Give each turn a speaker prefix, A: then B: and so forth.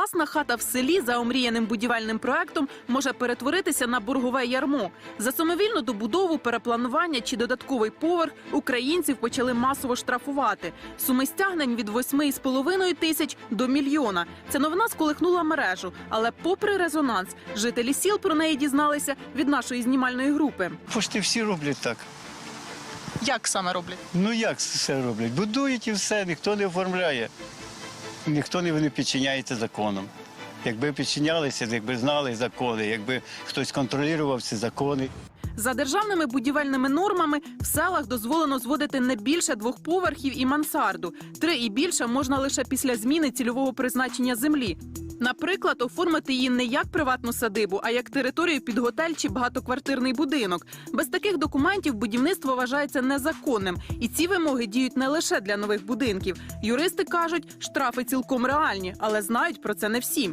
A: Класна хата в селі за омріяним будівельним проектом може перетворитися на боргове ярмо. За самовільну добудову, перепланування чи додатковий поверх українців почали масово штрафувати. Суми стягнень від 8,5 тисяч до мільйона. Ця новина сколихнула мережу. Але, попри резонанс, жителі сіл про неї дізналися від нашої знімальної групи.
B: Пошти всі роблять так.
C: Як саме роблять?
B: Ну як все роблять? Будують і все, ніхто не оформляє. Ніхто не, підчиняється законам. Якби підчинялися, якби знали закони, якби хтось контролював ці закони.
A: За державними будівельними нормами в селах дозволено зводити не більше двох поверхів і мансарду. Три і більше можна лише після зміни цільового призначення землі. Наприклад, оформити її не як приватну садибу, а як територію під готель чи багатоквартирний будинок. Без таких документів будівництво вважається незаконним, і ці вимоги діють не лише для нових будинків. Юристи кажуть, штрафи цілком реальні, але знають про це не всі.